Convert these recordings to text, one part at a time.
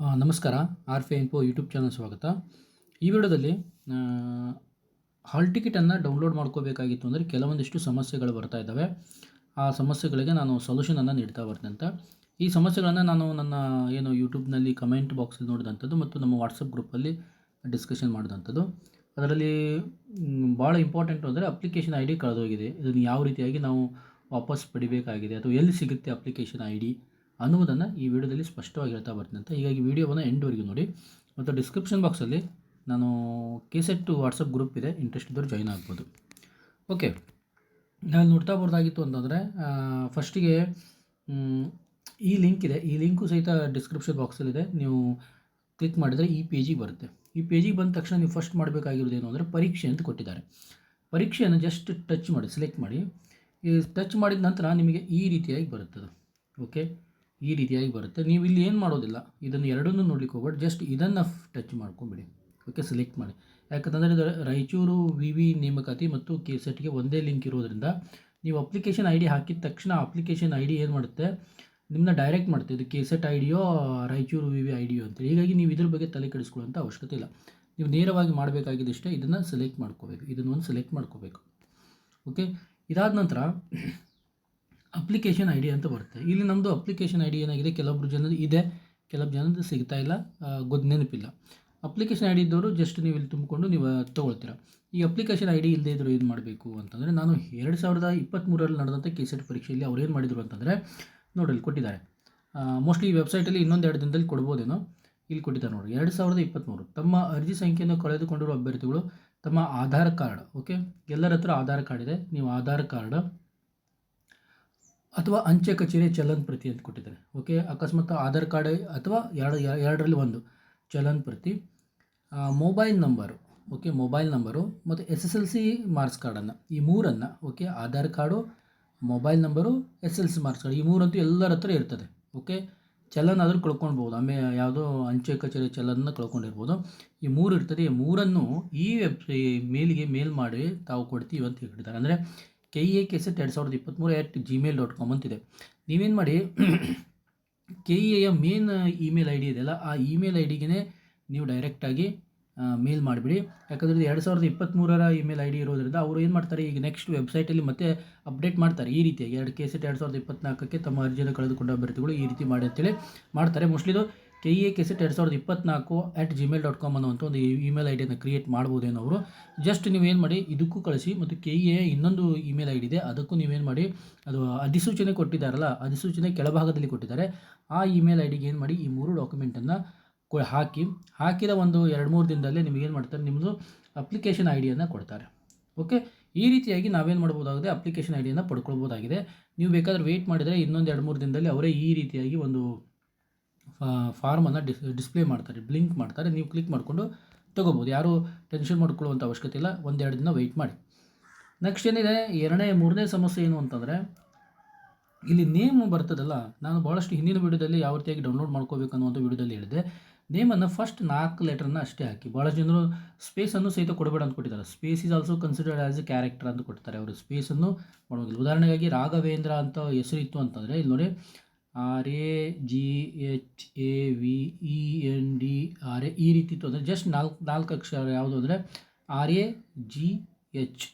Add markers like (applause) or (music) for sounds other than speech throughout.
ನಮಸ್ಕಾರ. ಆರ್ ಫೆ info YouTube channel ಸ್ವಾಗತ. ಈ ವಿಡಿಯೋದಲ್ಲಿ ಹಾಲ್ ಟಿಕೆಟನ್ನು ಡೌನ್ಲೋಡ್ ಮಾಡ್ಕೋಬೇಕಾಗಿತ್ತು ಅಂದರೆ ಕೆಲವೊಂದಿಷ್ಟು ಸಮಸ್ಯೆಗಳು ಬರ್ತಾ ಇದ್ದಾವೆ. ಆ ಸಮಸ್ಯೆಗಳಿಗೆ ನಾನು ಸೊಲ್ಯೂಷನನ್ನು ನೀಡ್ತಾ ಬರ್ತೇನೆ ಅಂತ ಈ ಸಮಸ್ಯೆಗಳನ್ನು ನಾನು ನನ್ನ ಏನು ಯೂಟ್ಯೂಬ್ನಲ್ಲಿ ಕಮೆಂಟ್ ಬಾಕ್ಸಲ್ಲಿ ನೋಡಿದಂಥದ್ದು ಮತ್ತು ನಮ್ಮ ವಾಟ್ಸಪ್ ಗ್ರೂಪಲ್ಲಿ ಡಿಸ್ಕಷನ್ ಮಾಡಿದಂಥದ್ದು. ಅದರಲ್ಲಿ ಭಾಳ ಇಂಪಾರ್ಟೆಂಟ್ ಅಂದರೆ ಅಪ್ಲಿಕೇಶನ್ ಐ ಡಿ ಕಳೆದೋಗಿದೆ. ಇದನ್ನು ಯಾವ ರೀತಿಯಾಗಿ ನಾವು ವಾಪಸ್ ಪಡಿಬೇಕಾಗಿದೆ ಅಥವಾ ಎಲ್ಲಿ ಸಿಗುತ್ತೆ ಅಪ್ಲಿಕೇಶನ್ ಐ ಡಿ ಅನ್ನುವುದನ್ನು ಈ ವಿಡಿಯೋದಲ್ಲಿ ಸ್ಪಷ್ಟವಾಗಿ ಹೇಳ್ತಾ ಬರ್ತೀನಿ ಅಂತ. ಹೀಗಾಗಿ ವಿಡಿಯೋವನ್ನು ಎಂಡ್ವರೆಗೂ ನೋಡಿ. ಮತ್ತು ಡಿಸ್ಕ್ರಿಪ್ಷನ್ ಬಾಕ್ಸಲ್ಲಿ ನಾನು ಕೆಸೆಟ್ ವಾಟ್ಸಪ್ ಗ್ರೂಪ್ ಇದೆ. ಇಂಟ್ರೆಸ್ಟ್ ಇದ್ದವ್ರು ಜಾಯ್ನ್ ಆಗ್ಬೋದು. ಓಕೆ ನಾನು ನೋಡ್ತಾ ಬರೋದಾಗಿತ್ತು ಅಂತಂದರೆ ಫಸ್ಟಿಗೆ ಈ ಲಿಂಕ್ ಇದೆ. ಈ ಲಿಂಕು ಸಹಿತ ಡಿಸ್ಕ್ರಿಪ್ಷನ್ ಬಾಕ್ಸಲ್ಲಿದೆ ನೀವು ಕ್ಲಿಕ್ ಮಾಡಿದರೆ ಈ ಪೇಜಿಗೆ ಬರುತ್ತೆ. ಈ ಪೇಜಿಗೆ ಬಂದ ತಕ್ಷಣ ನೀವು ಫಸ್ಟ್ ಮಾಡಬೇಕಾಗಿರೋದು ಏನು ಅಂದರೆ ಪರೀಕ್ಷೆ ಅಂತ ಕೊಟ್ಟಿದ್ದಾರೆ. ಪರೀಕ್ಷೆಯನ್ನು ಜಸ್ಟ್ ಟಚ್ ಮಾಡಿ ಸೆಲೆಕ್ಟ್ ಮಾಡಿ. ಈ ಟಚ್ ಮಾಡಿದ ನಂತರ ನಿಮಗೆ ಈ ರೀತಿಯಾಗಿ ಬರುತ್ತದೆ. ಓಕೆ ಈ ರೀತಿಯಾಗಿ ಬರುತ್ತೆ. ನೀವು ಇಲ್ಲಿ ಏನು ಮಾಡೋದಿಲ್ಲ. ಇದನ್ನು ಎರಡನ್ನೂ ನೋಡ್ಲಿಕ್ಕೆ ಹೋಗ್ಬೇಡಿ. ಜಸ್ಟ್ ಇದನ್ನು ಟಚ್ ಮಾಡ್ಕೊಂಬಿಡಿ. ಓಕೆ ಸೆಲೆಕ್ಟ್ ಮಾಡಿ. ಯಾಕಂತಂದರೆ ಇದು ರಾಯಚೂರು ವಿ ವಿ ನೇಮಕಾತಿ ಮತ್ತು ಕೆ ಸೆಟ್ಗೆ ಒಂದೇ ಲಿಂಕ್ ಇರೋದ್ರಿಂದ ನೀವು ಅಪ್ಲಿಕೇಶನ್ ಐ ಡಿ ಹಾಕಿದ ತಕ್ಷಣ ಅಪ್ಲಿಕೇಶನ್ ಐ ಡಿ ಏನು ಮಾಡುತ್ತೆ? ನಿಮ್ಮನ್ನ ಡೈರೆಕ್ಟ್ ಮಾಡುತ್ತೆ. ಇದು ಕೆ ಸೆಟ್ ಐ ಡಿಯೋ ರಾಯಚೂರು ವಿ ವಿ ಐ ಡಿಯೋ ಅಂತ ಹೀಗಾಗಿ ನೀವು ಇದ್ರ ಬಗ್ಗೆ ತಲೆ ಕೆಡಿಸ್ಕೊಳ್ಳೋಂಥ ಅವಶ್ಯಕತೆ ಇಲ್ಲ. ನೀವು ನೇರವಾಗಿ ಮಾಡಬೇಕಾಗಿದ್ದಷ್ಟೇ ಇದನ್ನು ಸೆಲೆಕ್ಟ್ ಮಾಡ್ಕೋಬೇಕು. ಇದನ್ನು ಒಂದು ಸೆಲೆಕ್ಟ್ ಮಾಡ್ಕೋಬೇಕು. ಓಕೆ ಇದಾದ ನಂತರ ಅಪ್ಲಿಕೇಶನ್ ಐ ಡಿ ಅಂತ ಬರುತ್ತೆ. ಇಲ್ಲಿ ನಮ್ಮದು ಅಪ್ಲಿಕೇಶನ್ ಐ ಡಿ ಏನಾಗಿದೆ? ಕೆಲವೊಬ್ರು ಜನದ ಇದೆ ಕೆಲವು ಜನದ್ದು ಸಿಗ್ತಾ ಇಲ್ಲ ಗೊತ್ತು ನೆನಪಿಲ್ಲ. ಅಪ್ಲಿಕೇಶನ್ ಐ ಡಿ ಇದ್ದವರು ಜಸ್ಟ್ ನೀವು ಇಲ್ಲಿ ತುಂಬಿಕೊಂಡು ನೀವು ತೊಗೊಳ್ತೀರ. ಈ ಅಪ್ಲಿಕೇಶನ್ ಐ ಡಿ ಇಲ್ಲದೇ ಇದ್ದರೂ ಏನು ಮಾಡಬೇಕು ಅಂತಂದರೆ, ನಾನು ಎರಡು ಸಾವಿರದ ಇಪ್ಪತ್ತ್ಮೂರರಲ್ಲಿ ನಡೆದಂಥ ಕೆ ಸೆಟ್ ಪರೀಕ್ಷೆಯಲ್ಲಿ ಅವ್ರು ಏನು ಮಾಡಿದರು ಅಂತಂದರೆ, ನೋಡಿ ಇಲ್ಲಿ ಕೊಟ್ಟಿದ್ದಾರೆ. ಮೋಸ್ಟ್ಲಿ ಈ ವೆಬ್ಸೈಟಲ್ಲಿ ಇನ್ನೊಂದು ಎರಡು ದಿನದಲ್ಲಿ ಕೊಡ್ಬೋದೇನೋ? ಇಲ್ಲಿ ಕೊಟ್ಟಿದ್ದಾರೆ ನೋಡಿ. ಎರಡು ಸಾವಿರದ ಇಪ್ಪತ್ತ್ಮೂರು ತಮ್ಮ ಅರ್ಜಿ ಸಂಖ್ಯೆಯನ್ನು ಕಳೆದುಕೊಂಡಿರುವ ಅಭ್ಯರ್ಥಿಗಳು ತಮ್ಮ ಆಧಾರ್ ಕಾರ್ಡ್ ಓಕೆ ಎಲ್ಲರ ಹತ್ರ ಆಧಾರ್ ಕಾರ್ಡ್ ಇದೆ. ನೀವು ಆಧಾರ್ ಕಾರ್ಡ್ ಅಥವಾ ಅಂಚೆ ಕಚೇರಿ ಚಲನ್ ಪ್ರತಿ ಅಂತ ಕೊಟ್ಟಿದ್ದಾರೆ. ಓಕೆ ಅಕಸ್ಮಾತ್ ಆಧಾರ್ ಕಾರ್ಡ್ ಅಥವಾ ಎರಡು, ಎರಡರಲ್ಲಿ ಒಂದು ಚಲನ್ ಪ್ರತಿ. Mobile number okay mobile number ಮತ್ತು S S L C marks ಕಾರ್ಡನ್ನು ಈ ಮೂರನ್ನು okay Aadhaar card mobile number S L C marks card ಈ ಮೂರಂತೂ ಎಲ್ಲರ ಹತ್ರ ಇರ್ತದೆ. ಓಕೆ ಚಲನ್ ಆದರೂ ಕಳ್ಕೊಳ್ಬೋದು ಆಮೇಲೆ ಯಾವುದೋ ಅಂಚೆ ಕಚೇರಿ ಚಲನ್ನ ಕಳ್ಕೊಂಡಿರ್ಬೋದು. ಈ ಮೂರು ಇರ್ತದೆ. ಈ ಮೂರನ್ನು ಈ ವೆಬ್ಸೈ ಮೇಲಿಗೆ ಮೇಲ್ ಮಾಡಿ ತಾವು ಕೊಡ್ತೀವಿ ಅಂತ ಹೇಳಿದ್ದಾರೆ. ಅಂದರೆ ಕೆ ಇ ಎ ಕೆಸೆಟ್ ಎರಡು ಸಾವಿರದ ಇಪ್ಪತ್ತ್ಮೂರು ಎಟ್ ಜಿಮೇಲ್ ಡಾಟ್ ಕಾಮ್ ಅಂತಿದೆ. ನೀವೇನು ಮಾಡಿ, (coughs) K E ಎಯ main email I D ಇದೆಯಲ್ಲ, ಆ ಇಮೇಲ್ ಐ ಡಿಗೆ ನೀವು ಡೈರೆಕ್ಟಾಗಿ ಮೇಲ್ ಮಾಡಿಬಿಡಿ. ಯಾಕಂದರೆ ಎರಡು ಸಾವಿರದ ಇಪ್ಪತ್ತ್ಮೂರರ ಇಮೇಲ್ ಐ ಡಿ ಇರೋದ್ರಿಂದ ಅವರು ಏನು ಮಾಡ್ತಾರೆ, ಈಗ ನೆಕ್ಸ್ಟ್ ವೆಬ್ಸೈಟಲ್ಲಿ ಮತ್ತೆ ಅಪ್ಡೇಟ್ ಮಾಡ್ತಾರೆ ಈ ರೀತಿಯಾಗಿ. ಎರಡು ಕೆ ಕೆಸೆಟ್ ಎರಡು ಸಾವಿರದ ಇಪ್ಪತ್ನಾಲ್ಕಕ್ಕೆ ತಮ್ಮ ಅರ್ಜಿಯನ್ನು ಕಳೆದುಕೊಂಡ ಅಭ್ಯರ್ಥಿಗಳು ಈ ರೀತಿ ಮಾಡಿ ಅಂತೇಳಿ ಮಾಡ್ತಾರೆ. ಮೋಸ್ಟ್ಲಿ ಇದು ಕೆ ಇ ಎ ಕೆಸೆಟ್ ಎರಡು ಸಾವಿರದ ಇಪ್ಪತ್ನಾಲ್ಕು ಅಟ್ ಜಿಮೇಲ್ ಡಾಟ್ ಕಾಮ್ ಅನ್ನುವಂಥ ಒಂದು ಇಮೇಲ್ ಐ ಡಿಯನ್ನು ಕ್ರಿಯೇಟ್ ಮಾಡ್ಬೋದೇನೋ ಅವರು. ಜಸ್ಟ್ ನೀವೇನು ಮಾಡಿ, ಇದಕ್ಕೂ ಕಳಿಸಿ ಮತ್ತು ಕೆ ಇ ಎ ಇನ್ನೊಂದು ಇಮೇಲ್ ಐ ಡಿ ಇದೆ. ಅದಕ್ಕೂ ನೀವೇನು ಮಾಡಿ, ಅದು ಅಧಿಸೂಚನೆ ಕೊಟ್ಟಿದ್ದಾರಲ್ಲ, ಅಧಿಸೂಚನೆ ಕೆಳಭಾಗದಲ್ಲಿ ಕೊಟ್ಟಿದ್ದಾರೆ. ಆ ಇಮೇಲ್ ಐ ಡಿಗೆ ಏನು ಮಾಡಿ, ಈ ಮೂರು ಡಾಕ್ಯುಮೆಂಟನ್ನು ಕೊ ಹಾಕಿ, ಹಾಕಿದ ಒಂದು ಎರಡು ಮೂರು ದಿನದಲ್ಲೇ ನಿಮಗೇನು ಮಾಡ್ತಾರೆ ನಿಮ್ಮದು ಅಪ್ಲಿಕೇಶನ್ ಐ ಡಿಯನ್ನು ಕೊಡ್ತಾರೆ. ಓಕೆ ಈ ರೀತಿಯಾಗಿ ನಾವೇನು ಮಾಡ್ಬೋದಾಗಿದೆ ಅಪ್ಲಿಕೇಶನ್ ಐ ಡಿಯನ್ನು ಪಡ್ಕೊಳ್ಬೋದಾಗಿದೆ. ನೀವು ಬೇಕಾದರೆ ವೆಯ್ಟ್ ಮಾಡಿದರೆ ಇನ್ನೊಂದು ಎರಡು ಮೂರು ದಿನದಲ್ಲಿ ಅವರೇ ಈ ರೀತಿಯಾಗಿ ಒಂದು ಫಾರ್ಮನ್ನು ಡಿಸ್ ಡಿಸ್ಪ್ಲೇ ಮಾಡ್ತಾರೆ ಬ್ಲಿಂಕ್ ಮಾಡ್ತಾರೆ, ನೀವು ಕ್ಲಿಕ್ ಮಾಡಿಕೊಂಡು ತೊಗೋಬೋದು. ಯಾರೂ ಟೆನ್ಷನ್ ಮಾಡ್ಕೊಳ್ಳುವಂಥ ಅವಶ್ಯಕತೆ ಇಲ್ಲ, ಒಂದೆರಡು ದಿನ ವೆಯ್ಟ್ ಮಾಡಿ. ನೆಕ್ಸ್ಟ್ ಏನಿದೆ, ಎರಡನೇ, ಮೂರನೇ ಸಮಸ್ಯೆ ಏನು ಅಂತಂದರೆ, ಇಲ್ಲಿ ನೇಮ್ ಬರ್ತದಲ್ಲ, ನಾನು ಭಾಳಷ್ಟು ಹಿಂದಿನ ವಿಡಿಯೋದಲ್ಲಿ ಯಾವ ರೀತಿಯಾಗಿ ಡೌನ್ಲೋಡ್ ಮಾಡ್ಕೋಬೇಕು ಒಂದು ವಿಡಿಯೋದಲ್ಲಿ ಹೇಳಿದೆ. ನೇಮನ್ನು ಫಸ್ಟ್ ನಾಲ್ಕು ಲೆಟ್ರನ್ನ ಅಷ್ಟೇ ಹಾಕಿ. ಭಾಳಷ್ಟು ಜನರು ಸ್ಪೇಸನ್ನು ಸಹಿತ ಕೊಡಬೇಡ ಅಂತ ಕೊಟ್ಟಿದ್ದಾರೆ. Space is also considered as a character ಅಂತ ಕೊಡ್ತಾರೆ ಅವರು. ಸ್ಪೇಸನ್ನು ಮಾಡೋದಿಲ್ಲ ಉದಾಹರಣೆಗಾಗಿ ರಾಘವೇಂದ್ರ ಅಂತ ಹೆಸರಿತ್ತು ಅಂತಂದರೆ, ಇಲ್ಲಿ ನೋಡಿ R A G H A V E N D R A ಈ ರೀತಿ ಅಂದರೆ ಜಸ್ಟ್ ನಾಲ್ಕು ನಾಲ್ಕು ಅಕ್ಷರ ಯಾವುದು ಅಂದರೆ ಆರ್ ಎ ಜಿ ಎಚ್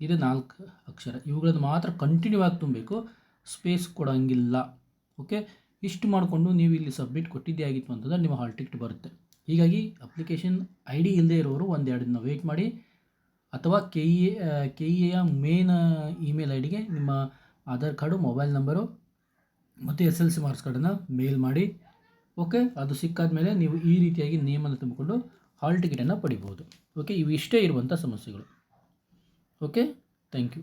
ಇದು ನಾಲ್ಕು ಅಕ್ಷರ. ಇವುಗಳನ್ನು ಮಾತ್ರ ಕಂಟಿನ್ಯೂ ಆಗಿ ತುಂಬಬೇಕು. ಸ್ಪೇಸ್ ಕೊಡೋಂಗಿಲ್ಲ. ಓಕೆ ಇಷ್ಟು ಮಾಡಿಕೊಂಡು ನೀವು ಇಲ್ಲಿ ಸಬ್ಮಿಟ್ ಕೊಟ್ಟಿದ್ದೇ ಆಗಿತ್ತು ಅಂತಂದರೆ ನಿಮ್ಮ ಹಾಲ್ ಟಿಕೆಟ್ ಬರುತ್ತೆ. ಹೀಗಾಗಿ ಅಪ್ಲಿಕೇಶನ್ ಐ ಡಿ ಇಲ್ಲದೆ ಇರೋರು ಒಂದೆರಡು ದಿನ ವೆಯ್ಟ್ ಮಾಡಿ. ಅಥವಾ K E K E ಎಯ main email I ಡಿಗೆ ನಿಮ್ಮ ಆಧಾರ್ ಕಾರ್ಡು ಮೊಬೈಲ್ ನಂಬರು ಮತ್ತು ಎಸ್ ಎಲ್ ಸಿ ಮಾರ್ಕ್ಸ್ ಕಾರ್ಡನ್ನು ಮೇಲ್ ಮಾಡಿ ಓಕೆ ಅದು ಸಿಕ್ಕಾದ ಮೇಲೆ ನೀವು ಈ ರೀತಿಯಾಗಿ ನೇಮನ್ನು ತುಂಬಿಕೊಂಡು ಹಾಲ್ ಟಿಕೆಟನ್ನು ಪಡಿಬೋದು ಓಕೆ ಇವು ಇಷ್ಟೇ ಇರುವಂಥ ಸಮಸ್ಯೆಗಳು. Okay thank you